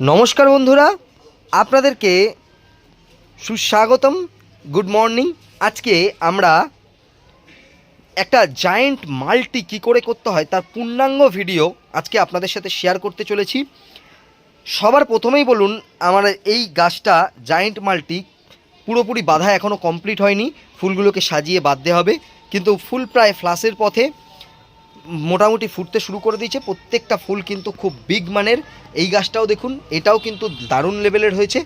নমস্কার বন্ধুরা, আপনাদেরকে সুস্বাগতম গুড মর্নিং আজকে আমরা একটা জায়েন্ট মাল্টি কী করে করতে হয় তার পূর্ণাঙ্গ ভিডিও আজকে আপনাদের সাথে শেয়ার করতে চলেছি। সবার প্রথমেই বলুন, আমার এই গাছটা জায়েন্ট মাল্টি পুরোপুরি বাধা এখনও কমপ্লিট হয়নি। ফুলগুলোকে সাজিয়ে বাঁধতে হবে, কিন্তু ফুল প্রায় ফ্লাসের পথে। মোটামুটি ফুটতে শুরু করে দিয়েছে। প্রত্যেকটা ফুল কিন্তু খুব বিগ মানের। এই গাছটাও দেখুন, এটাও কিন্তু দারুণ লেভেলের হয়েছে।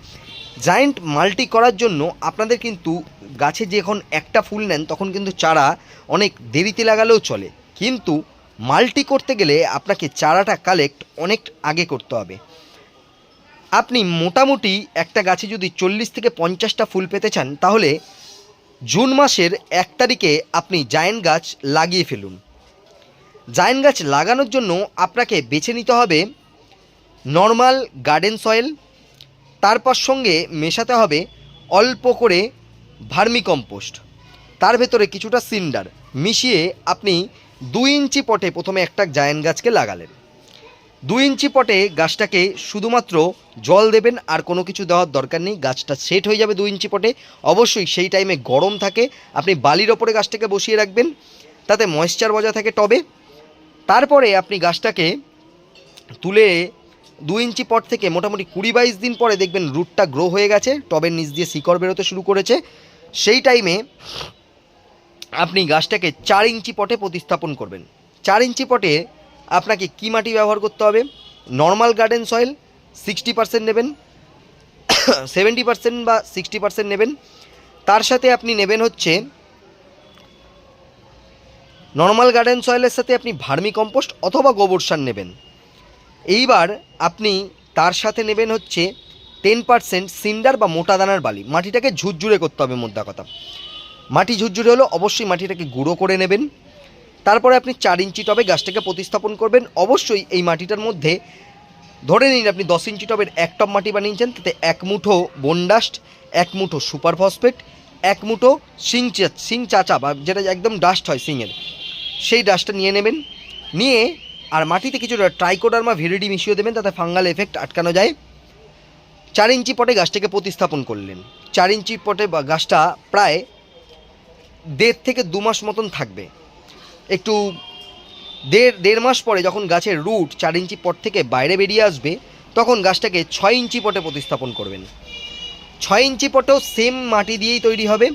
জায়েন্ট মাল্টি করার জন্য আপনাদের কিন্তু গাছে যখন একটা ফুল নেন, তখন কিন্তু চারা অনেক দেরিতে লাগালেও চলে। কিন্তু মাল্টি করতে গেলে আপনাকে চারাটা কালেক্ট অনেক আগে করতে হবে। আপনি মোটামুটি একটা গাছে যদি চল্লিশ থেকে পঞ্চাশটা ফুল পেতে চান, তাহলে জুন মাসের এক তারিখে আপনি জায়েন্ট গাছ লাগিয়ে ফেলুন। জায়েন্ট গাছ লাগানোর জন্য আপনাকে বেছে নিতে হবে নর্মাল গার্ডেন সয়েল, তারপর সঙ্গে মেশাতে হবে অল্প করে ভার্মি কম্পোস্ট তার ভেতরে কিছুটা সিন্ডার মিশিয়ে আপনি দুই ইঞ্চি পটে প্রথমে একটা জায়েন্ট গাছকে লাগালেন। দুই ইঞ্চি পটে গাছটাকে শুধুমাত্র জল দেবেন, আর কোনো কিছু দেওয়ার দরকার নেই। গাছটা সেট হয়ে যাবে দুই ইঞ্চি পটে। অবশ্যই সেই টাইমে গরম থাকে, আপনি বালির ওপরে গাছটাকে বসিয়ে রাখবেন। তাতে ময়েশ্চার বজায় থাকে টবে। তারপরে আপনি গাছটাকে তুলে দু ইঞ্চি পট থেকে মোটামুটি কুড়ি বাইশ দিন পরে দেখবেন রুটটা গ্রো হয়ে গেছে, টবের নিচ দিয়ে শিকড় বেরোতে শুরু করেছে। সেই টাইমে আপনি গাছটাকে চার ইঞ্চি পটে প্রতিস্থাপন করবেন। চার ইঞ্চি পটে আপনাকে কী মাটি ব্যবহার করতে হবে? Normal garden soil sixty percent নেবেন সেভেন্টি পার্সেন্ট বা সিক্সটি পার্সেন্ট নেবেন। তার সাথে আপনি নেবেন হচ্ছে নর্মাল গার্ডেন সয়েলের সাথে আপনি ভার্মি কম্পোস্ট অথবা গোবর সার নেবেন। এইবার আপনি তার সাথে নেবেন হচ্ছে টেন পার্সেন্ট সিন্ডার বা মোটা দানার বালি। মাটিটাকে ঝুরঝুরে করতে হবে মোদ্দা কথা। মাটি ঝুরঝুরে হলো অবশ্যই মাটিটাকে গুঁড়ো করে নেবেন। তারপরে আপনি চার ইঞ্চি টবে গাছটাকে প্রতিস্থাপন করবেন। অবশ্যই এই মাটিটার মধ্যে ধরে নিন আপনি দশ ইঞ্চি টবের এক টপ মাটি বানিয়েছেন, তাতে এক মুঠো বনডাস্ট এক মুঠো সুপার ফসফেট এক মুঠো চা সিং চাচা বা যেটা একদম ডাস্ট হয় সিংয়ের সেই ডাস্টটা নিয়ে নেবেন। নিয়ে আর মাটিতে কিছুটা ট্রাইকোডার্মা ভিরিডি মিশিয়ে দেবেন, তাতে ফাঙ্গাল এফেক্ট আটকানো যায়। চার ইঞ্চি পটে গাছটাকে প্রতিস্থাপন করলেন। চার ইঞ্চি পটে বা গাছটা প্রায় দেড় থেকে দু মাস মতন থাকবে। একটু দেড় দেড় মাস পরে যখন গাছের রুট চার ইঞ্চি পট থেকে বাইরে বেরিয়ে আসবে, তখন গাছটাকে ছয় ইঞ্চি পটে প্রতিস্থাপন করবেন। ছয় ইঞ্চি পটেও সেম মাটি দিয়েই তৈরি হবে।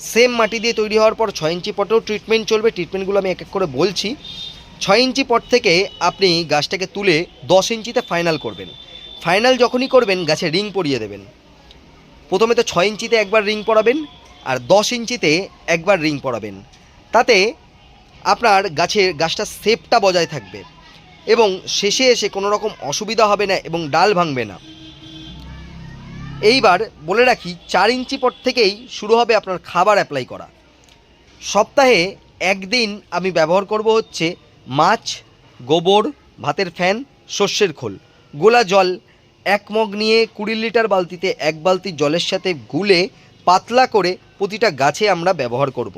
সেম মাটি দিয়ে তৈরি হওয়ার পর ছয় ইঞ্চি পটেও ট্রিটমেন্ট চলবে। ট্রিটমেন্টগুলো আমি এক এক করে বলছি। ছয় ইঞ্চি পট থেকে আপনি গাছটাকে তুলে দশ ইঞ্চিতে ফাইনাল করবেন। ফাইনাল যখনই করবেন, গাছে রিং পরিয়ে দেবেন। প্রথমে তো ছয় ইঞ্চিতে একবার রিং পরাবেন আর দশ ইঞ্চিতে একবার রিং পরাবেন। তাতে আপনার গাছের, গাছটার শেপটা বজায় থাকবে। এবং শেষে এসে কোনো রকম অসুবিধা হবে না এবং ডাল ভাঙবে না। এইবার বলে রাখি, চার ইঞ্চি পর থেকেই শুরু হবে আপনার খাবার অ্যাপ্লাই করা। সপ্তাহে একদিন আমি ব্যবহার করব হচ্ছে মাছ, গোবর, ভাতের ফ্যান শস্যের খোল। গোলা জল, এক মগ নিয়ে কুড়ি লিটার বালতিতে এক বালতি জলের সাথে গুলে পাতলা করে প্রতিটা গাছে আমরা ব্যবহার করব।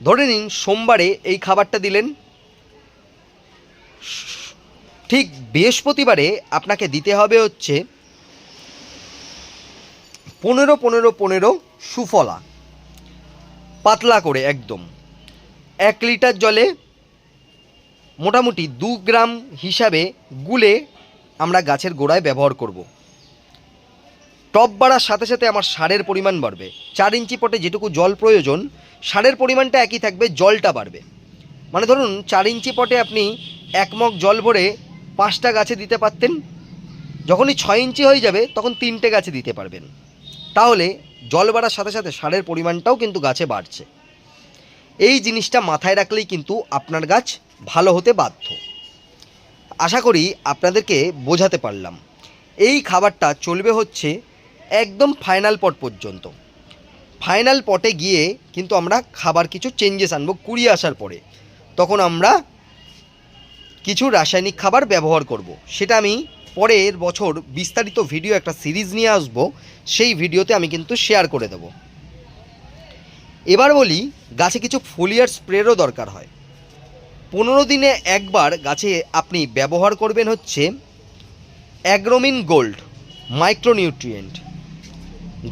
ধরে নিন, সোমবারে এই খাবারটা দিলেন। ঠিক বৃহস্পতিবারে আপনাকে দিতে হবে হচ্ছে পনেরো পনেরো পনেরো সুফলা। পাতলা করে একদম। এক লিটার জলে মোটামুটি দু গ্রাম হিসাবে গুলে আমরা গাছের গোড়ায় ব্যবহার করব। টপ বাড়ার সাথে সাথে আমার সারের পরিমাণ বাড়বে। চার ইঞ্চি পটে যেটুকু জল প্রয়োজন, সারের পরিমাণটা একই থাকবে, জলটা বাড়বে। মানে ধরুন, চার ইঞ্চি পটে আপনি এক মগ জল ভরে পাঁচটা গাছে দিতে পারতেন, যখনই ছয় ইঞ্চি হয়ে যাবে, তখন তিনটে গাছে দিতে পারবেন। তাহলে জল বাড়ার সাথে সাথে সারের পরিমাণটাও কিন্তু গাছে বাড়ছে। এই জিনিসটা মাথায় রাখলেই কিন্তু আপনার গাছ ভালো হতে বাধ্য। আশা করি আপনাদেরকে বোঝাতে পারলাম। এই খাবারটা চলবে হচ্ছে একদম ফাইনাল পট পর্যন্ত। ফাইনাল পটে গিয়ে কিন্তু আমরা খাবার কিছু চেঞ্জেস আনব কুড়িয়ে আসার পরে। তখন আমরা কিছু রাসায়নিক খাবার ব্যবহার করব। সেটা আমি পরের বছর বিস্তারিত ভিডিও একটা সিরিজ নিয়ে আসব, সেই ভিডিওতে আমি কিন্তু শেয়ার করে দেব। এবার বলি, গাছে কিছু ফোলিয়ার স্প্রেরও দরকার হয়। পনেরো দিনে একবার গাছে আপনি ব্যবহার করবেন হচ্ছে অ্যাগ্রোমিন গোল্ড, মাইক্রোনিউট্রিয়েন্ট।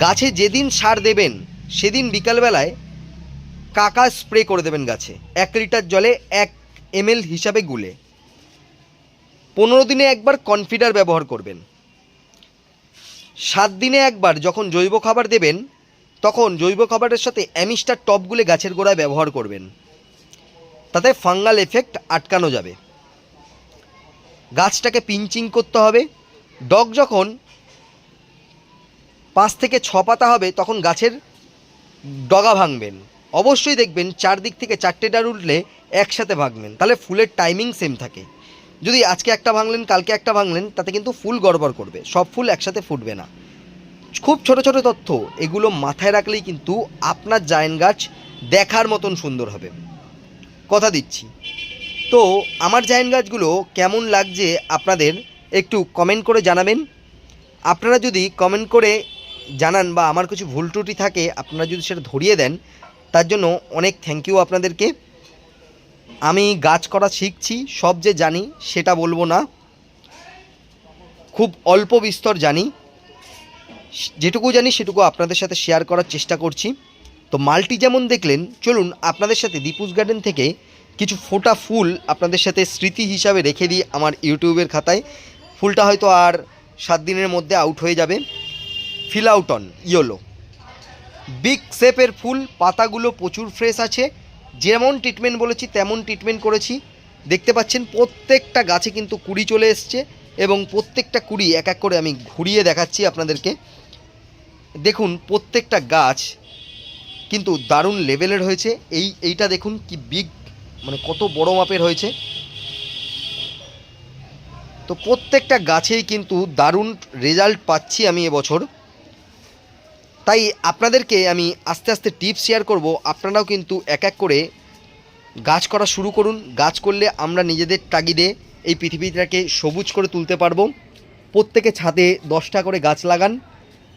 গাছে যেদিন সার দেবেন, সেদিন বিকালবেলায় কাকা স্প্রে করে দেবেন গাছে। এক লিটার জলে এক এমএল হিসাবে গুলে। পনেরো দিনে একবার কনফিডার ব্যবহার করবেন। সাত দিনে একবার যখন জৈব খাবার দেবেন, তখন জৈব খাবারের সাথে অ্যামিস্টার টপগুলো গাছের গোড়ায় ব্যবহার করবেন। তাতে ফাঙ্গাল এফেক্ট আটকানো যাবে। গাছটাকে পিঞ্চিং করতে হবে। ডগ যখন পাঁচ থেকে ছ পাতা হবে, তখন গাছের ডগা ভাঙবেন। অবশ্যই দেখবেন চারদিক থেকে চারটে ডাল উঠলে একসাথে ভাঙবেন। তাহলে ফুলের টাইমিং সেম থাকে। যদি আজকে একটা ভাঙলেন, কালকে একটা ভাঙলেন, তাতে কিন্তু ফুল গড়বড় করবে। সব ফুল একসাথে ফুটবে না। খুব ছোট ছোট তথ্য, এগুলো মাথায় রাখলেই কিন্তু আপনার জায়েন্ট গাছ দেখার মতন সুন্দর হবে। কথা দিচ্ছি। তো, আমার জায়েন্ট গাছগুলো কেমন লাগছে আপনাদের একটু কমেন্ট করে জানাবেন। আপনারা যদি কমেন্ট করে জানান বা আমার কিছু ভুল ত্রুটি থাকে, আপনারা যদি সেটা ধরিয়ে দেন, তার জন্য অনেক থ্যাংক ইউ আপনাদেরকে। আমি গাছ করা শিখছি, সব যে জানি সেটা বলব না। খুব অল্প বিস্তর জানি। যেটুকু জানি সেটুকু আপনাদের সাথে শেয়ার করার চেষ্টা করছি। তো মালটি যেমন দেখলেন, চলুন আপনাদের সাথে দীপুস গার্ডেন থেকে কিছু ফোটা ফুল আপনাদের সাথে স্মৃতি হিসাবে রেখে দিই আমার ইউটিউবের খাতায়। ফুলটা হয়তো আর সাত দিনের মধ্যে আউট হয়ে যাবে। Fill out on yellow. Big শেপের ফুল, পাতাগুলো প্রচুর ফ্রেশ আছে। যেমন ট্রিটমেন্ট বলেছি, তেমন ট্রিটমেন্ট করেছি। দেখতে পাচ্ছেন, প্রত্যেকটা গাছে কিন্তু কুড়ি চলে এসছে এবং প্রত্যেকটা কুড়ি এক এক করে আমি ঘুরিয়ে দেখাচ্ছি আপনাদেরকে। দেখুন, প্রত্যেকটা গাছ কিন্তু দারুণ লেভেলের হয়েছে। এই, এইটা দেখুন কি বিগ মানে কত বড় মাপের হয়েছে। তো প্রত্যেকটা গাছেই কিন্তু দারুণ রেজাল্ট পাচ্ছি আমি এবছর। তাই আপনাদেরকে আমি আস্তে আস্তে টিপস শেয়ার করব। আপনারাও কিন্তু এক এক করে গাছ করা শুরু করুন। গাছ করলে আমরা নিজেদের তাগিদে এই পৃথিবীটাকে সবুজ করে তুলতে পারব। প্রত্যেকে ছাদে দশটা করে গাছ লাগান।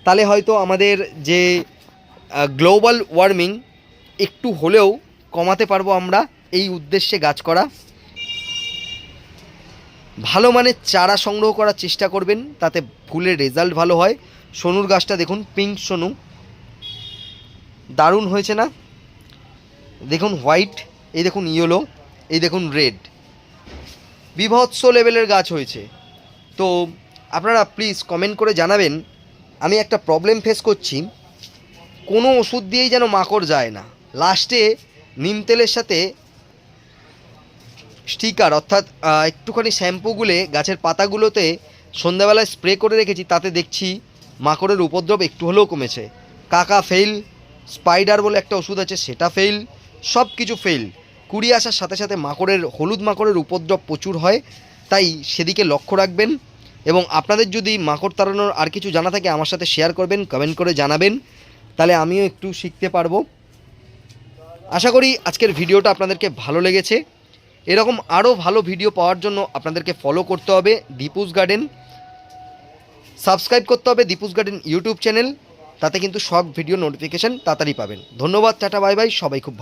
তাহলে হয়তো আমাদের যে গ্লোবাল ওয়ার্মিং একটু হলেও কমাতে পারব আমরা এই উদ্দেশ্যে গাছ করা। ভালো মানের চারা সংগ্রহ করার চেষ্টা করবেন। তাতে ফুলের রেজাল্ট ভালো হয়। সনুর গাছটা দেখুন পিঙ্ক সোনু। দারুণ হয়েছে না? দেখুন হোয়াইট এই দেখুন ইয়েলো এই দেখুন রেড বিভৎস লেভেলের গাছ হয়েছে। তো আপনারা প্লিজ কমেন্ট করে জানাবেন, আমি একটা প্রবলেম ফেস করছি। কোনো ওষুধ দিয়েই যেন মাকড় যায় না। লাস্টে নিম তেলের সাথে স্টিকার অর্থাৎ একটুখানি শ্যাম্পু গুলে গাছের পাতাগুলোতে সন্ধ্যাবেলায় স্প্রে করে রেখেছি, তাতে দেখছি মাকড়ের উপদ্রব একটু হলেও কমেছে। কাকা ফেল স্পাইডার বলে একটা ওষুধ আছে, সেটা ফেল সব কিছু ফেল কুড়ি আসার সাথে সাথে মাকড়ের, হলুদ মাকড়ের উপদ্রব প্রচুর হয়, তাই সেদিকে লক্ষ্য রাখবেন। এবং আপনাদের যদি মাকড় তাড়ানোর আর কিছু জানা থাকে, আমার সাথে শেয়ার করবেন কমেন্ট করে জানাবেন। তাহলে আমিও একটু শিখতে পারব। আশা করি আজকের ভিডিওটা আপনাদেরকে ভালো লেগেছে। এরকম আরও ভালো ভিডিও পাওয়ার জন্য আপনাদেরকে ফলো করতে হবে দীপুস গার্ডেন সাবস্ক্রাইব করতে হবে দীপুস গার্ডেন ইউটিউব চ্যানেল, তাতে কিন্তু সব ভিডিও নোটিফিকেশান তাড়াতাড়ি পাবেন। ধন্যবাদ, টাটা, বাই বাই, সবাই খুব